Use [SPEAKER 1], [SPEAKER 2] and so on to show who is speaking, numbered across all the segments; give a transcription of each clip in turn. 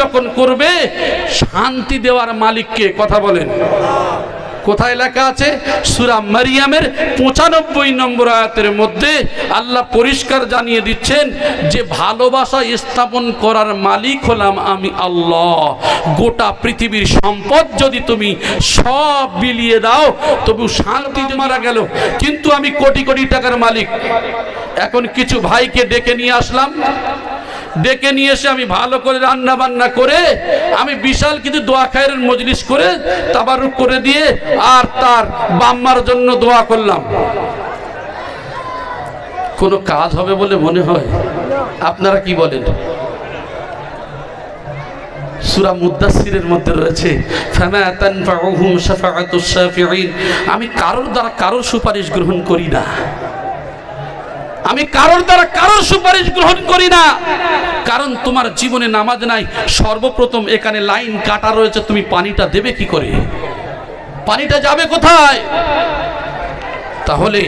[SPEAKER 1] যখন করবে, শান্তি দেওয়ার মালিককে কথা বলেন। কোথায় লেখা আছে? সুরা মারিয়ামের পঁচানব্বই নম্বর আয়াতের মধ্যে আল্লাহ পরিষ্কার জানিয়ে দিচ্ছেন, যে ভালোবাসা স্থাপন করার মালিক হলাম আমি আল্লাহ। গোটা পৃথিবীর সম্পদ যদি তুমি সব বিলিয়ে দাও, তবু শান্তি মারা গেল। কিন্তু আমি কোটি কোটি টাকার মালিক। এখন কিছু ভাইকে ডেকে নিয়ে আসলাম। ডেকে নিয়ে এসে আমি ভালো করে রান্না বান্না করে, আমি বিশাল কিছু দোয়া খায়ের মজলিস করে তাবারুক করে দিয়ে আর তার বাম্মার জন্য দোয়া করলাম। কোনো কাজ হবে বলে মনে হয়? আপনারা কি বলেন? সুরা মুদাসিরের মধ্যে রয়েছে আমি কারোর দ্বারা কারোর সুপারিশ গ্রহণ করি না। আমি কারোর দ্বারা কারোর সুপারিশ গ্রহণ করি না। কারণ তোমার জীবনে নামাজ নাই, সর্বপ্রথম এখানে লাইন কাটা রয়েছে, তুমি পানিটা দেবে কি করে? পানিটা যাবে কোথায়? তাহলে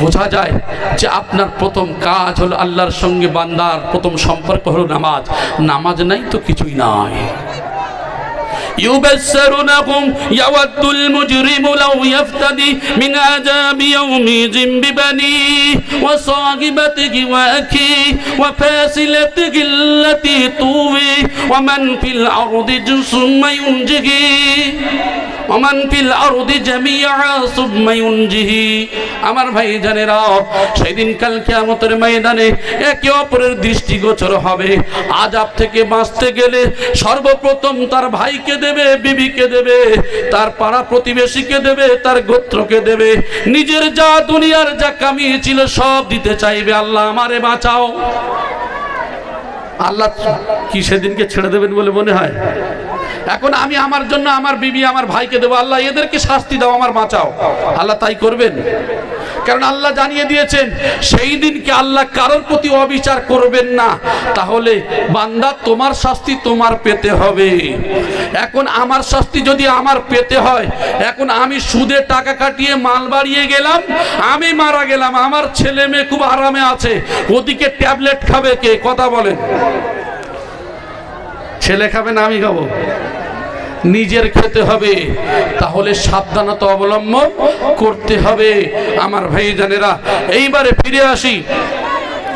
[SPEAKER 1] বোঝা যায় যে আপনার প্রথম কাজ হলো আল্লাহর সঙ্গে বান্দার প্রথম সম্পর্ক হলো নামাজ। নামাজ নাই তো কিছুই নাই। يبشرونهم يود المجرم لو يفتدي من عذاب يومئذ ببنيه وصاحبته وأخيه وفاصلته التي تؤويه ومن في الأرض ثم ينجيه ওমান ফিল আরদি জামিআ সুম্মা ইউনজিহি আমার ভাই জানেরা সেদিন কাল কিয়ামতের ময়দানে একে অপরের দৃষ্টিগোচর হবে আজাব থেকে বাঁচতে গেলে সর্বপ্রথম তার ভাইকে দেবে, বিবিকে দেবে, তার পাড়া প্রতিবেশীকে দেবে, তার গোত্রকে দেবে। নিজের যা দুনিয়ার যা কামিয়েছিল সব দিতে চাইবে। আল্লাহ আমারে বাঁচাও। আল্লাহ কি সেদিনকে ছেড়ে দেবেন বলে মনে হয়? এখন আমি আমার জন্য আমার বিবি, আমার ভাইকে দেবো। আল্লাহ এদেরকে শাস্তি দাও, আমার বাঁচাও। আল্লাহ তাই করবেন? কারণ আল্লাহ জানিয়ে দিয়েছেন, সেই দিনকে আল্লাহ কারোর প্রতি অবিচার করবেন না? তাহলে বান্দা, তোমার শাস্তি তোমার পেতে হবে। এখন আমার শাস্তি যদি আমার পেতে হয়, এখন আমি সুদে টাকা কাটিয়ে মাল বাড়িয়ে গেলাম, আমি মারা গেলাম, আমার ছেলে মেয়ে খুব আরামে আছে, ওদিকে ট্যাবলেট খাবে কে? কথা বলেন। ছেলে খাবে না, আমি খাব। নিজের খেতে হবে। তাহলে সাবধানতা অবলম্বন করতে হবে। আমার ভাই জানেরা এইবারে ফিরে আসি।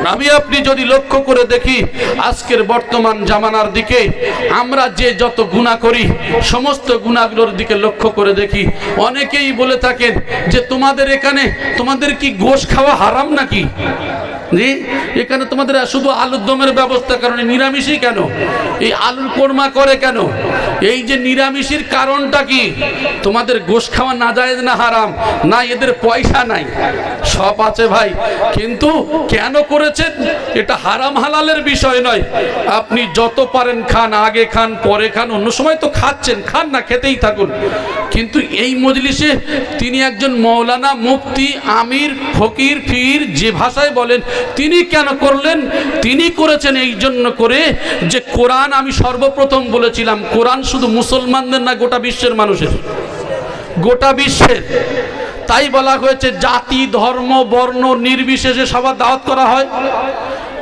[SPEAKER 1] আমি আপনি যদি লক্ষ্য করে দেখি, আজকের বর্তমান জামানার দিকে আমরা যে যত গুণা করি, সমস্ত গুণাগুলোর দিকে লক্ষ্য করে দেখি। অনেকেই বলে থাকেন যে, তোমাদের এখানে তোমাদের কি গোশ খাওয়া হারাম নাকি? জি? এখানে তোমাদের শুধু আলুর দমের ব্যবস্থা, কারণে নিরামিষই কেন? এই আলুর কোরমা করে কেন? এই যে নিরামিষের কারণটা কি? তোমাদের গোশ খাওয়া না যায় না হারাম, না এদের পয়সা নাই। সব আছে ভাই, কিন্তু কেন করেছেন? এটা হারাম হালালের বিষয় নয়। আপনি যত পারেন খান, আগে খান, পরে খান, অন্য সময় তো খাচ্ছেন, খান না, খেতেই থাকুন। কিন্তু এই মজলিসে তিনি একজন মৌলানা, মুফতি, আমির, ফকির ফির যে ভাষায় বলেন তিনি কেন করলেন? তিনি করেছেন এই জন্য করে যে কোরআন আমি সর্বপ্রথম বলেছিলাম, কোরআন শুধু মুসলমানদের না, গোটা বিশ্বের মানুষের। গোটা বিশ্বের। তাই বলা হয়েছে, জাতি, ধর্ম, বর্ণ, নির্বিশেষে সবার দাওয়াত করা হয়।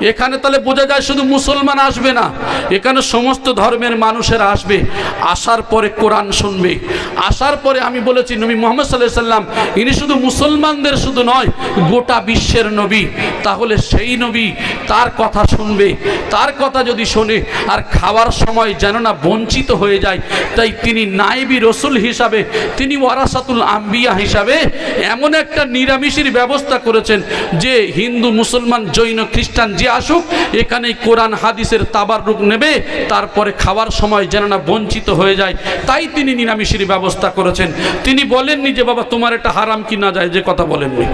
[SPEAKER 1] এখানে তাহলে বোঝা যায় শুধু মুসলমান আসবে না। এখানে সমস্ত ধর্মের মানুষেরা আসবে। আসার পরে কোরআন শুনবে। আসার পরে আমি বলেছি, নবী মোহাম্মদ সাল্লাহ সাল্লাম, ইনি শুধু মুসলমানদের শুধু নয়, গোটা বিশ্বের নবী। তাহলে সেই নবী তার কথা শুনবে। তার কথা যদি শোনে, আর খাওয়ার সময় যেন না বঞ্চিত হয়ে যায়, তাই তিনি নাইবি রসুল হিসাবে, তিনি ওয়ারাসাতুল আম্বিয়া হিসাবে এমন একটা নিরামিষের ব্যবস্থা করেছেন যে হিন্দু, মুসলমান, জৈন, খ্রিস্টান, যে আসুক এখানে কোরআন, হাদিসের তাবার রূপ নেবে, তারপরে খাওয়ার সময় যেন না বঞ্চিত হয়ে যায়। তাই তিনি নিরামিষের ব্যবস্থা করেছেন। তিনি বলেননি যে, বাবা, তোমার এটা হারাম কি না যায়? যে কথা বলেননি।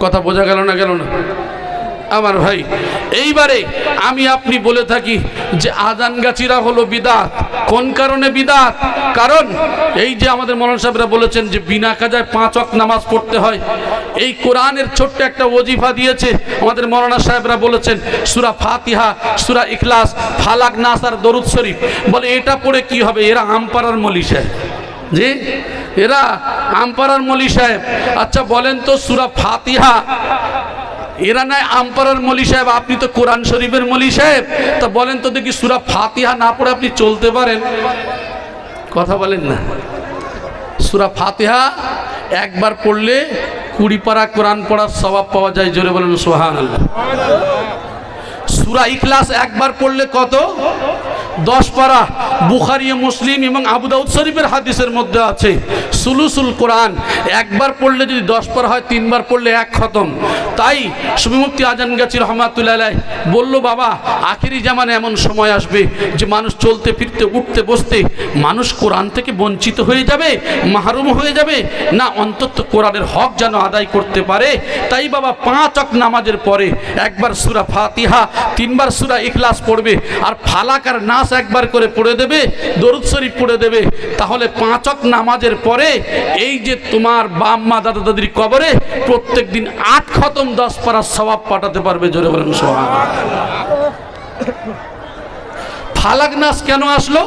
[SPEAKER 1] কথা বোঝা গেল না গেল না? আমার ভাই এইবারে আমি আপনি বলে থাকি যে আজান গাছিরা হলো বিদাত। কোন কারণে বিদাত? কারণ এই যে আমাদের মৌলানা সাহেবরা বলেছেন যে বিনা কাজায় পাঁচ অক নামাজ পড়তে হয়। এই কোরআনের ছোট্ট একটা ওজিফা দিয়েছে আমাদের মৌলানা সাহেবরা বলেছেন, সুরা ফাতিহা, সুরা ইখলাস, ফালাক নাস আর দরুদ শরীফ। বলে এটা পড়ে কি হবে? এরা আমপাড়ার মলি সাহেব। জি? এরা আমপাড়ার মলি সাহেব। আচ্ছা বলেন তো সুরা ফাতিহা এরা নয় আমপাড়ার মলি সাহেব, আপনি তো কোরআন শরীফের মলি সাহেব। তা বলেন তো দেখি সুরা ফাতিহা না পড়ে আপনি চলতে পারেন। কথা বলেন না। সুরা ফাতিহা একবার পড়লে কুড়ি পাড়া কোরআন পড়ার স্বভাব পাওয়া যায়, জোরে বলেন সোহান আল্লাহ সুরা ইখলাস একবার পড়লে কত? দশ পারা। বুখারি, মুসলিম এবং আবু দাউদ শরীফের হাদিসের মধ্যে আছে। সুলুসুল কোরআন, একবার পড়লে যদি দশ পারা হয়, তিনবার পড়লে এক খতম। তাই সুবিমুক্তি আজান গাছি রহমাতুল্লাহ বলল, বাবা, আখেরি জামানে এমন সময় আসবে যে মানুষ চলতে, ফিরতে, উঠতে, বসতে, মানুষ কোরআন থেকে বঞ্চিত হয়ে যাবে, মাহরুম হয়ে যাবে, না অন্তত কোরআনের হক যেন আদায় করতে পারে? তাই বাবা, পাঁচ অক নামাজের পরে একবার সুরা ফাতিহা তিনবার সুরা ইখলাস পড়বে আর ফালাক আর নাস একবার করে পড়ে দেবে, দরুদ শরীফ পড়ে দেবে। তাহলে পাঁচক নামাজের পরে এই যে তোমার বাম্মা দাদা, দাদির কবরে প্রত্যেক দিন আট খতম দশ পাড়ার স্বভাব পাঠাতে পারবে, জোরে বলেন সোহান ফালাক নাস কেন আসলো?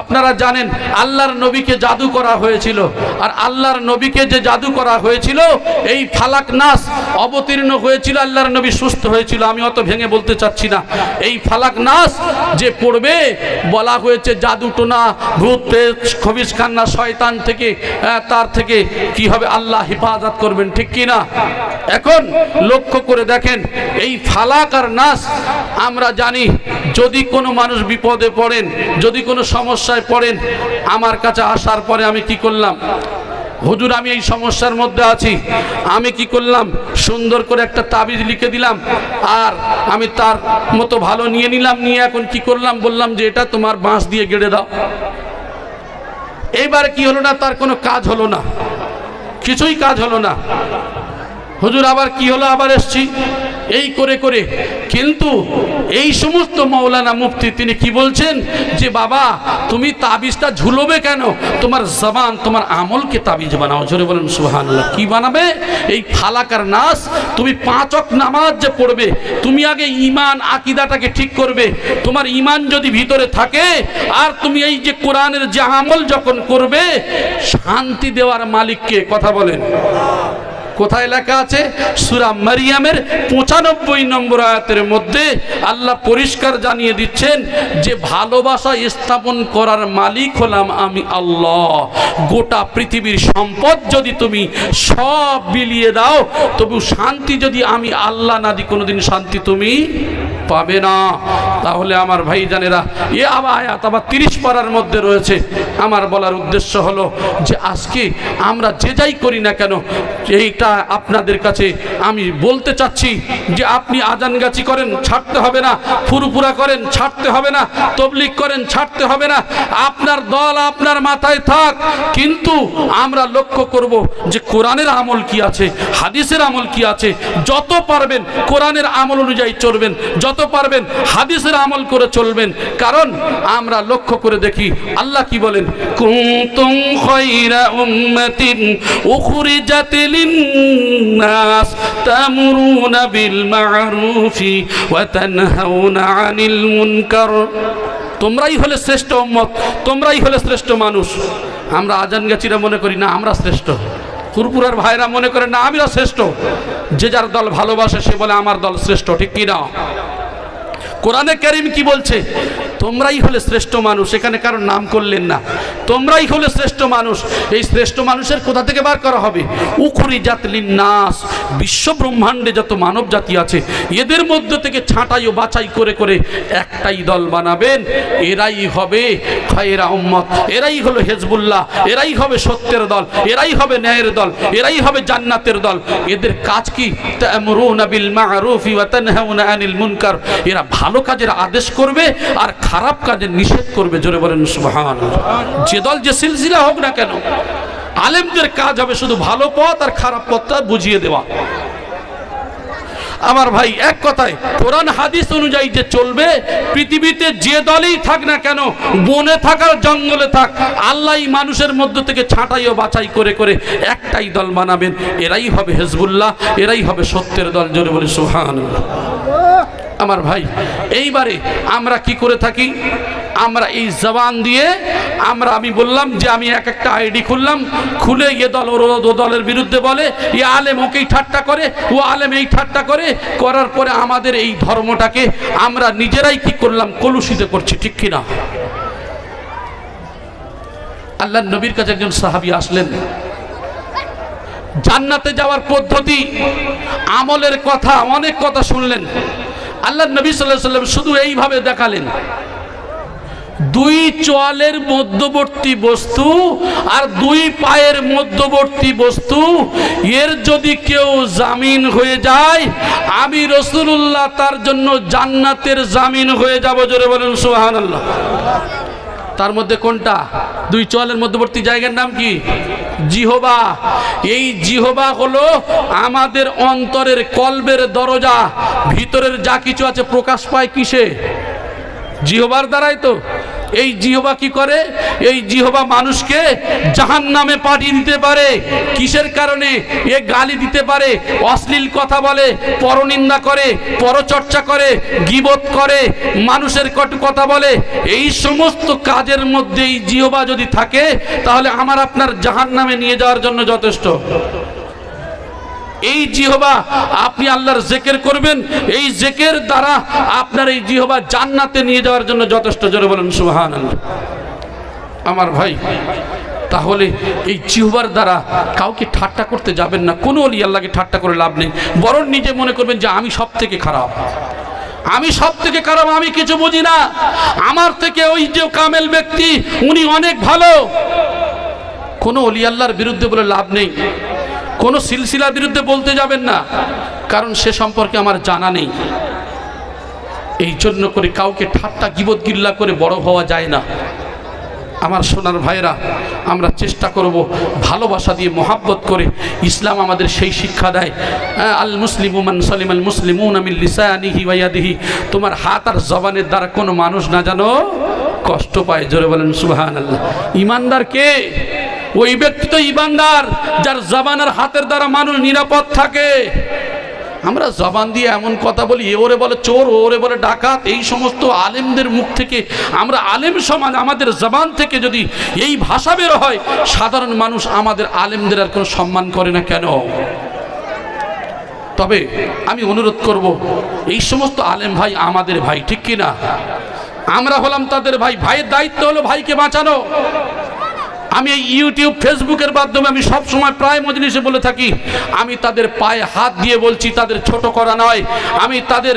[SPEAKER 1] আপনারা জানেন আল্লাহর নবীকে জাদু করা হয়েছিল। আর আল্লাহর নবীকে যে জাদু করা হয়েছিল এই ফালাক নাস অবতীর্ণ হয়েছিল আল্লাহর নবী সুস্থ হয়েছিল। আমি অত ভেঙে বলতে চাচ্ছি না। এই ফালাক নাস যে পড়বে বলা হয়েছে জাদু টোনা ভূত খবিস খান্না শয়তান থেকে আহ, তার থেকে কি হবে? আল্লাহ হেফাজত করবেন ঠিক কি না এখন লক্ষ্য করে দেখেন এই ফালাক আর নাস আমরা জানি যদি কোনো মানুষ বিপদে পড়েন, যদি কোনো সমস্যায় পড়েন, আমার কাছে আসার পরে আমি কি করলাম? হুজুর, আমি এই সমস্যার মধ্যে আছি। আমি কি করলাম? সুন্দর করে একটা তাবিজ লিখে দিলাম, আর আমি তার মতো ভালো নিয়ে নিলাম, নিয়ে এখন কি করলাম? বললাম যে এটা তোমার বাঁশ দিয়ে গেড়ে দাও। এইবার কি হলো না, তার কোনো কাজ হলো না। কিছুই কাজ হলো না। হুজুর, আবার কি হলো? আবার এসছি। এই করে করে। কিন্তু এই সমস্ত মৌলানা মুফতি, তিনি কি বলছেন? যে বাবা, তুমি তাবিজটা ঝুলোবে কেন? তোমার জবান, তোমার আমলকে তাবিজ বানাও। জোরে বলেন, সুবহানাল্লাহ। কি বানাবে? এই ফালাকার নাস। তুমি পাঁচক নামাজ যে পড়বে, তুমি আগে ইমান আকিদাটাকে ঠিক করবে। তোমার ইমান যদি ভিতরে থাকে, আর তুমি এই যে কোরআনের যে আমল যখন করবে, শান্তি দেওয়ার মালিককে কথা বলেন। কোথায় লেখা আছে? সুরা মারিয়ামের পঁচানব্বই নম্বর আয়াতের মধ্যে আল্লাহ পরিষ্কার জানিয়ে দিচ্ছেন যে, ভালোবাসা স্থাপন করার মালিক হলাম আমি আল্লাহ। গোটা পৃথিবীর সম্পদ যদি তুমি সব বিলিয়ে দাও, তবু শান্তি যদি আমি আল্লাহ না দিই, কোনোদিন শান্তি তুমি পাবে না। তাহলে আমার ভাই জানেরা এ আয়াত আবার তিরিশ পাড়ার মধ্যে রয়েছে। আমার বলার উদ্দেশ্য হলো যে, আজকে আমরা যে যাই করি না কেন, এইটা আপনাদের কাছে আমি বলতে চাচ্ছি যে আপনি আজান গাছি করেন, ছাড়তে হবে না। ফুরুপুরা করেন, ছাড়তে হবে না। তবলিক করেন, ছাড়তে হবে না। আপনার দল আপনার মাথায় থাক। কিন্তু আমরা লক্ষ্য করব যে কোরআনের আমল কি আছে, হাদিসের আমল কি আছে। যত পারবেন কোরআনের আমল অনুযায়ী চলবেন, যত পারবেন হাদিসের আমল করে চলবেন। কারণ আমরা লক্ষ্য করে দেখি, আল্লাহ কি বলেন? কুনতুম খায়রা উম্মাতিন বিল মা'রুফি ওয়া তানহাউনা আনিল মুনকার তোমরাই হলে শ্রেষ্ঠ উম্মত, তোমরাই হলে শ্রেষ্ঠ মানুষ। আমরা আজান গাছিরা মনে করি, না, আমরা শ্রেষ্ঠ। ফুরপুরার ভাইরা মনে করে, না আমিরা শ্রেষ্ঠ। যে যার দল ভালোবাসে, সে বলে, আমার দল শ্রেষ্ঠ, ঠিক কি না কোরআনে কারিম কি বলছে? তোমরাই হলে শ্রেষ্ঠ মানুষ, এখানে কারোর নাম করলেন না। তোমরাই হলে শ্রেষ্ঠ মানুষ, এই শ্রেষ্ঠ মানুষের কোথা থেকে বার করা হবে? উখরি জাতলিন নাস বিশ্ব ব্রহ্মাণ্ডে যত মানব জাতি আছে, এদের মধ্য থেকে ছাঁটাই ও বাছাই করে করে একটাই দল বানাবেন, এরাই হবে খয়েরা উম্মত, এরাই হলো হেজবুল্লাহ, এরাই হবে সত্যের দল, এরাই হবে ন্যায়ের দল, এরাই হবে জান্নাতের দল। এদের কাজ কি? তা'মুরুনা বিল মা'রুফি ওয়া তানহাউনা আনিল মুনকার। এরা ভালো কাজের আদেশ করবে আর খারাপ কাজে নিষেধ করবে, জোরে বলেন সুবহানাল্লাহ। যে দল যে সিলসিলা হোক না কেন, আলেমদের কাজ হবে শুধু ভালো পথ আর খারাপ পথটা বুঝিয়ে দেওয়া। আমার ভাই, এক কথায়, কোরআন হাদিস অনুযায়ী যে চলবে, পৃথিবীতে যে দলই থাক না কেন, বনে থাকার জঙ্গলে থাক আল্লাহ মানুষের মধ্য থেকে ছাঁটাই ও বাছাই করে করে একটাই দল বানাবেন। এরাই হবে হেজবুল্লাহ, এরাই হবে সত্যের দল, জোরে বলে সুহান আমার ভাই, এইবারে আমরা কি করে থাকি? আমরা এই জবান দিয়ে আমরা আমি বললাম যে আমি এক একটা আইডি খুললাম, খুলে এ দল, ও দলের বিরুদ্ধে বলে, এ আলেম ওকেই ঠাট্টা করে, ও আলেম এই ঠাট্টা করে, করার পরে আমাদের এই ধর্মটাকে আমরা নিজেরাই কি করলাম, কলুষিত করছি, ঠিক কিনা আল্লাহ নবীর কাছে একজন সাহাবি আসলেন। জান্নাতে যাওয়ার পদ্ধতি, আমলের কথা, অনেক কথা শুনলেন। আল্লাহ নবী সাল্লাহ সাল্লাম শুধু এইভাবে দেখালেন। দুই চোয়ালের মধ্যবর্তী বস্তু আর দুই পায়ের মধ্যবর্তী বস্তু, এর যদি কেউ জামিন হয়ে যায়, আমি রসুল্লাহ তার জন্য জান্নাতের জামিন হয়ে যাব, জোরে বলেন সুহান তার মধ্যে কোনটা? দুই চোয়ালের মধ্যবর্তী জায়গার নাম কি? জিহবা। এই জিহবা হলো আমাদের অন্তরের কলবের দরজা, ভিতরের যা কিছু আছে প্রকাশ পায় কিসে? জিহবার দ্বারাই তো। এই জিহবা কি করে? এই জিহবা মানুষকে জাহান নামে পাঠিয়ে দিতে পারে। কিসের কারণে? এ গালি দিতে পারে, অশ্লীল কথা বলে, পরনিন্দা করে, পরচর্চা করে, গিবত করে, মানুষের কটু কথা বলে। এই সমস্ত কাজের মধ্যে এই জিহবা যদি থাকে, তাহলে আমার আপনার জাহান নামে নিয়ে যাওয়ার জন্য যথেষ্ট। এই জিহবা আপনি আল্লাহর জেকের করবেন, এই জেকের দ্বারা আপনার এই জিহবা জান্নাতে নিয়ে যাওয়ার জন্য যথেষ্ট জোরে বলেন সুহান আমার ভাই, তাহলে এই জিহবার দ্বারা কাউকে ঠাট্টা করতে যাবেন না, কোনো অলি আল্লাহকে ঠাট্টা করে লাভ নেই। বরং নিজে মনে করবেন যে আমি সব থেকে খারাপ। আমি সব থেকে খারাপ, আমি কিছু বুঝি না। আমার থেকে ওই যে কামেল ব্যক্তি, উনি অনেক ভালো। কোনো অলি আল্লাহর বিরুদ্ধে বলে লাভ নেই। কোনো সিলসিলার বিরুদ্ধে বলতে যাবেন না। কারণ সে সম্পর্কে আমার জানা নেই। এই জন্য করে কাউকে ঠাট্টা গিবত গিল্লা করে বড় হওয়া যায় না। আমার সোনার ভাইরা আমরা চেষ্টা করব ভালোবাসা দিয়ে মোহাব্বত করে ইসলাম আমাদের সেই শিক্ষা দেয়। হ্যাঁ, আল মুসলিম উমান সালিম আল মুসলিমুন আমিল লিসানিহি ওয়াইয়াদিহি তোমার হাত আর জবানের দ্বারা কোনো মানুষ না জানো কষ্ট পায়। জোরে বলেন সুবহান আল্লাহ ইমানদার কে? ওই ব্যক্তি তো ইমানদার, যার জবানের হাতের দ্বারা মানুষ নিরাপদ থাকে। আমরা জবান দিয়ে এমন কথা বলি ওরে বলে চোর ওরে বলে ডাকাত, এই সমস্ত আলেমদের মুখ থেকে আমরা আলেম সমাজ, আমাদের জবান থেকে যদি এই ভাষা বের হয়, সাধারণ মানুষ আমাদের আলেমদের আর কোনো সম্মান করে না কেন? তবে আমি অনুরোধ করব, এই সমস্ত আলেম ভাই আমাদের ভাই, ঠিক কি না আমরা হলাম তাদের ভাই, ভাইয়ের দায়িত্ব হলো ভাইকে বাঁচানো। আমি এই ইউটিউব, ফেসবুকের মাধ্যমে আমি সব সময় প্রায় মজলিসে বলে থাকি, আমি তাদের পায়ে হাত দিয়ে বলছি, তাদের ছোট করা নয়। আমি তাদের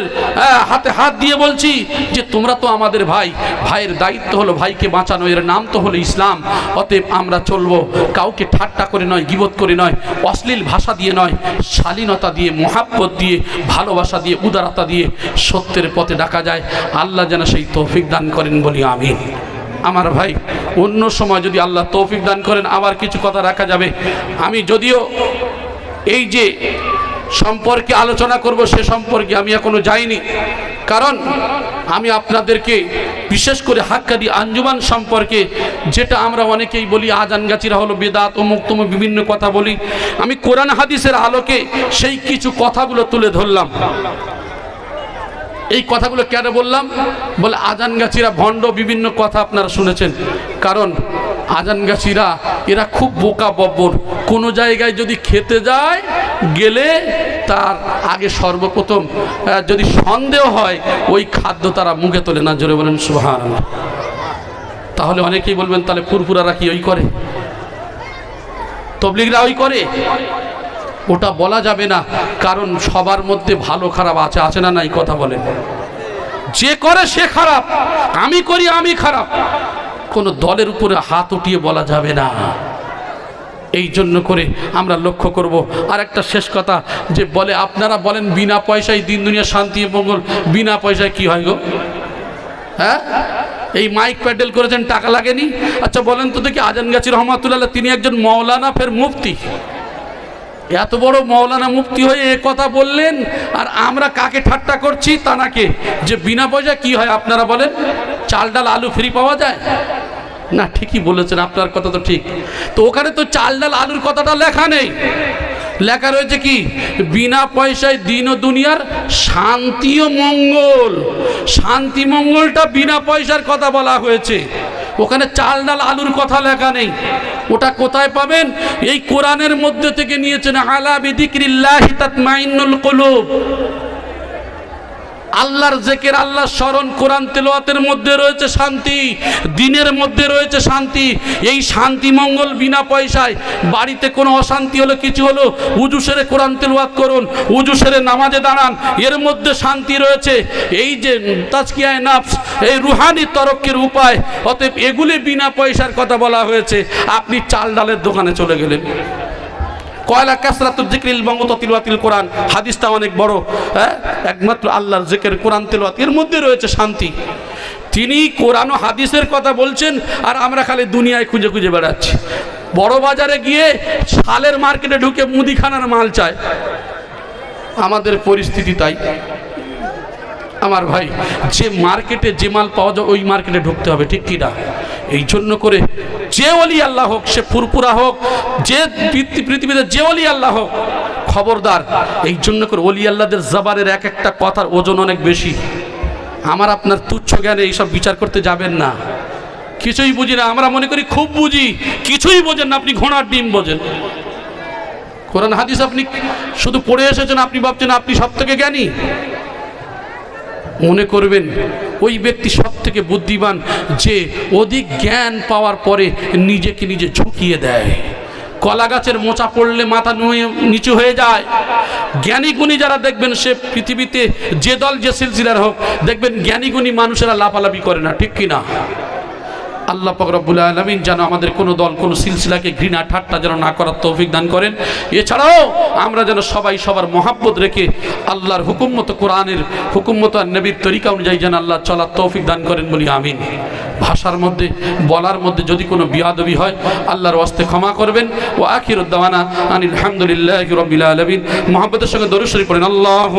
[SPEAKER 1] হাতে হাত দিয়ে বলছি যে, তোমরা তো আমাদের ভাই। ভাইয়ের দায়িত্ব হলো ভাইকে বাঁচানো, এর নাম তো হলো ইসলাম। অতএব আমরা চলবো। কাউকে ঠাট্টা করে নয়, গিবত করে নয়, অশ্লীল ভাষা দিয়ে নয়, শালীনতা দিয়ে, মোহাব্বত দিয়ে, ভালোবাসা দিয়ে, উদারতা দিয়ে সত্যের পথে ডাকা যায়। আল্লাহ যেন সেই তৌফিক দান করেন বলি আমি আমার ভাই অন্য সময় যদি আল্লাহ তৌফিক দান করেন, আবার কিছু কথা রাখা যাবে। আমি যদিও এই যে সম্পর্কে আলোচনা করব, সে সম্পর্কে আমি এখনও যাইনি। কারণ আমি আপনাদেরকে বিশেষ করে হাক্কাদি আঞ্জুমান সম্পর্কে, যেটা আমরা অনেকেই বলি, আজান গাছিরা হলো বেদাত ও মুক্তম বিভিন্ন কথা বলি। আমি কোরআন হাদিসের আলোকে সেই কিছু কথাগুলো তুলে ধরলাম। এই কথাগুলো কেন বললাম? বলে আজান গাছিরা ভণ্ড বিভিন্ন কথা আপনারা শুনেছেন। কারণ আজান গাছিরা এরা খুব বোকা বব্বর। কোনো জায়গায় যদি খেতে যায়, গেলে তার আগে সর্বপ্রথম যদি সন্দেহ হয়, ওই খাদ্য তারা মুখে তোলে না। জোরে বলেন সুহান তাহলে অনেকেই বলবেন, তাহলে ফুরফুরারা কি ওই করে? তবলিগরা ওই করে? ওটা বলা যাবে না, কারণ সবার মধ্যে ভালো খারাপ আছে আছে না নাই কথা বলে। যে করে সে খারাপ, আমি করি, আমি খারাপ। কোনো দলের উপরে হাত উঠিয়ে বলা যাবে না। এই জন্য করে আমরা লক্ষ্য করব। আর একটা শেষ কথা, যে বলে, আপনারা বলেন, বিনা পয়সায় দিন, দুনিয়া, শান্তি, মঙ্গল, বিনা পয়সায় কি হয় গো? হ্যাঁ? এই মাইক প্যাডেল করেছেন, টাকা লাগেনি? আচ্ছা বলেন তো দেখি, আজান গাছি, রহমাতুল্লাহ, তিনি একজন মৌলানা ফের মুফতি। এত বড় মৌলানা মুফতি হয়ে এ কথা বললেন, আর আমরা কাকে ঠাট্টা করছি তানাকে যে বিনা পয়সা কি হয় আপনারা বলেন? চাল ডাল আলু ফ্রি পাওয়া যায়? না, ঠিকই বলেছেন, আপনার কথা তো ঠিক। তো ওখানে তো চাল ডাল আলুর কথাটা লেখা নেই। লেখা রয়েছে কি? বিনা পয়সায় দিন ও দুনিয়ার শান্তি ও মঙ্গল। শান্তি মঙ্গলটা বিনা পয়সার কথা বলা হয়েছে। ওখানে চাল ডাল আলুর কথা লেখা নেই। ওটা কোথায় পাবেন? এই কোরআনের মধ্যে থেকে নিয়েছেন, আলা বিদিক্রিল্লাহি তাতমাইন্নুল কুলুব। আল্লাহর জেকের, আল্লাহর স্মরণ, কোরআন তেলোয়াতের মধ্যে রয়েছে শান্তি, দিনের মধ্যে রয়েছে শান্তি। এই শান্তি মঙ্গল বিনা পয়সায়। বাড়িতে কোনো অশান্তি হলো কিছু হলো, উজু সেরে কোরআন তেলোয়াত করুন, উজু সেরে নামাজে দাঁড়ান, এর মধ্যে শান্তি রয়েছে। এই যে তাজকিয়ায় নাফস, এই রুহানি তরক্কের উপায়, অতএব এগুলি বিনা পয়সার কথা বলা হয়েছে। আপনি চাল ডালের দোকানে চলে গেলেন। কয়লা কাসরাতুল জিক্রিল বঙ্গত তিলওয়াতিল কোরআন। হাদিসটা অনেক বড় হ্যাঁ? একমাত্র আল্লাহর জিকের কোরআন তেলওয়াত। এর মধ্যে রয়েছে শান্তি। তিনি কোরআন ও হাদিসের কথা বলছেন, আর আমরা খালি দুনিয়ায় খুঁজে খুঁজে বেড়াচ্ছি। বড় বাজারে গিয়ে শালের মার্কেটে ঢুকে মুদিখানার মাল চায়। আমাদের পরিস্থিতি তাই। আমার ভাই, যে মার্কেটে যে মাল পাওয়া যায়, ওই মার্কেটে ঢুকতে হবে, ঠিক কি না? এই জন্য করে যে অলি আল্লাহ হোক, সে ফুরপুরা হোক, যে পৃথিবীতে যে অলি আল্লাহ হোক, খবরদার। এই জন্য করে অলি আল্লাহদের জবানের এক একটা কথার ওজন অনেক বেশি। আমার আপনার তুচ্ছ জ্ঞানে এইসব বিচার করতে যাবেন না। কিছুই বুঝি না, আমরা মনে করি খুব বুঝি, কিছুই বোঝেন না, আপনি ঘোড়ার ডিম বোঝেন। কোরআন হাদিস আপনি শুধু পড়ে এসেছেন, আপনি ভাবছেন আপনি সব থেকে জ্ঞানী। মনে করবেন ওই ব্যক্তি সব থেকে বুদ্ধিমান যে অধিক জ্ঞান পাওয়ার পরে নিজেকে নিজে ঝুঁকিয়ে দেয়। কলা গাছের মোচা পড়লে মাথা নুয়ে নিচু হয়ে যায়। জ্ঞানী গুণী যারা দেখবেন, সে পৃথিবীতে যে দল, যে সিলসিলার হোক, দেখবেন জ্ঞানী গুণী মানুষেরা লাফালাফি করে না, ঠিক কি না আল্লাহ পাক রব্বুল আলমিন যেন আমাদের কোনো দল, কোনো সিলসিলাকে ঘৃণা, ঠাট্টা যেন না করার তৌফিক দান করেন। এছাড়াও আমরা যেন সবাই সবার মহাব্বত রেখে আল্লাহর হুকুম মতো কোরআনের হুকুম মতো আর নবীর তরিকা অনুযায়ী যেন আল্লাহ চলার তৌফিক দান করেন বলি আমিন। ভাষার মধ্যে, বলার মধ্যে যদি কোনো বিয়াদবি হয়, আল্লাহর ওয়াস্তে ক্ষমা করবেন। ও আখির উদ্দামানা আনিল আলহামদুলিল্লাহ রবিল আলমিন। মোহাম্মদের সঙ্গে দরুশরী পড়েন আল্লাহ